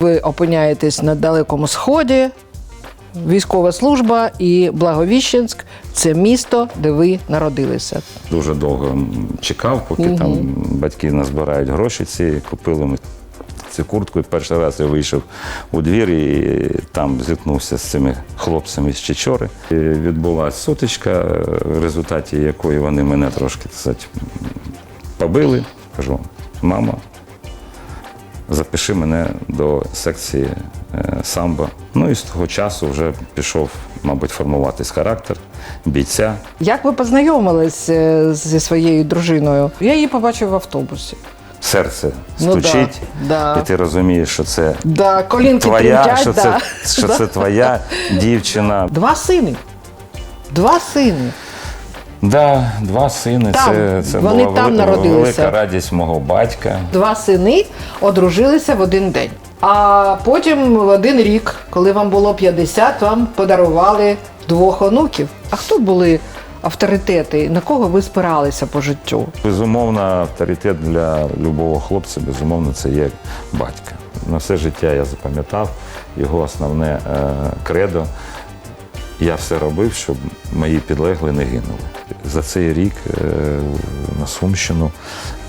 Ви опиняєтесь на далекому сході, військова служба і Благовіщенськ це місто, де ви народилися. Дуже довго чекав, поки там батьки назбирають гроші ці, купили ми цю куртку. І перший раз я вийшов у двір і там зіткнувся з цими хлопцями з Чечори. І відбулася сутичка, в результаті якої вони мене трошки так сказати, побили. Кажу, мама, запиши мене до секції е, самбо. Ну і з того часу вже пішов, мабуть, формуватись характер бійця. Як ви познайомились е, зі своєю дружиною? Я її побачив в автобусі. серце Ну стучить, да, да. і ти розумієш, що це Да, колінки твоя, тремтять, що, да. це, що це твоя дівчина. Два сини. Два сини. Да, два сини. Там, це це вони була там народилися. велика радість мого батька. Два сини одружилися в один день. А потім в один рік, коли вам було 50, вам подарували двох онуків. А хто були авторитети? На кого ви спиралися по життю? Безумовно, авторитет для любого хлопця, безумовно, це є батька. На все життя я запам'ятав його основне е, кредо. Я все робив, щоб мої підлегли не гинули. За цей рік е, на Сумщину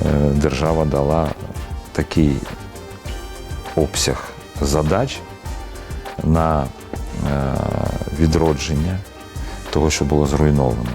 е, держава дала такий обсяг задач на е, відродження того, що було зруйновано.